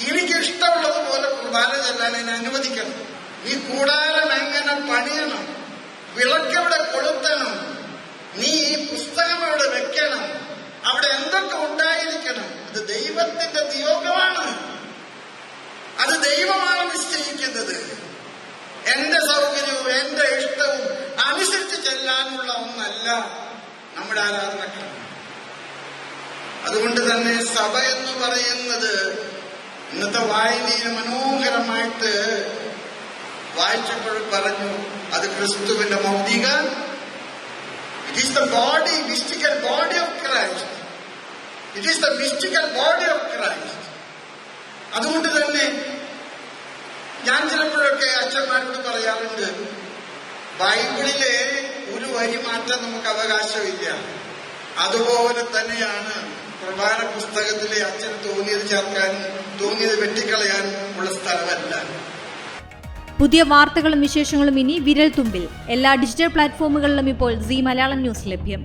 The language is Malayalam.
എനിക്ക് ഇഷ്ടമുള്ളതുപോലെ കുർബാന ചെല്ലാൻ എന്നെ അനുവദിക്കണം. നീ കൂടാരം എങ്ങനെ പണിയണം? വിളക്കെവിടെ കൊളുത്തണം? നീ ഈ പുസ്തകം അവിടെ വെക്കണം? അവിടെ എന്തൊക്കെ ഉണ്ടായിരിക്കണം? അത് ദൈവത്തിന്റെ നിയോഗമാണ്. അത് ദൈവമാണ് നിശ്ചയിക്കുന്നത്. എന്റെ സൗകര്യവും എന്റെ ഇഷ്ടവും അനുസരിച്ച് ചെല്ലാനുള്ള ഒന്നല്ല നമ്മുടെ ആരാധനക്രമം. അതുകൊണ്ട് തന്നെ സഭ എന്ന് പറയുന്നത് ഇന്നത്തെ വായനയിൽ മനോഹരമായിട്ട് വായിച്ചപ്പോൾ പറഞ്ഞു അത് ക്രിസ്തുവിന്റെ മൗതിക it is the body mystical body of Christ it is the mystical body of Christ അതുകൊണ്ട് തന്നെ ഞാൻ ചിലപ്പോഴൊക്കെ അച്ഛന്മാരോട് പറയാറുണ്ട് ബൈബിളിലെ ഒരു വരി മാറ്റാൻ നമുക്ക് അവകാശമില്ല. അതുപോലെ തന്നെയാണ് പ്രധാന പുസ്തകത്തിലെ അച്ഛൻ തോന്നിയത് ചേർക്കാനും തോന്നിയത് വെട്ടിക്കളയാൻ ഉള്ള സ്ഥലമല്ല. പുതിയ വാർത്തകളും വിശേഷങ്ങളും ഇനി വിരൽ തുമ്പിൽ എല്ലാ ഡിജിറ്റൽ പ്ലാറ്റ്ഫോമുകളിലും ഇപ്പോൾ സി മലയാളം ന്യൂസ് ലഭ്യം.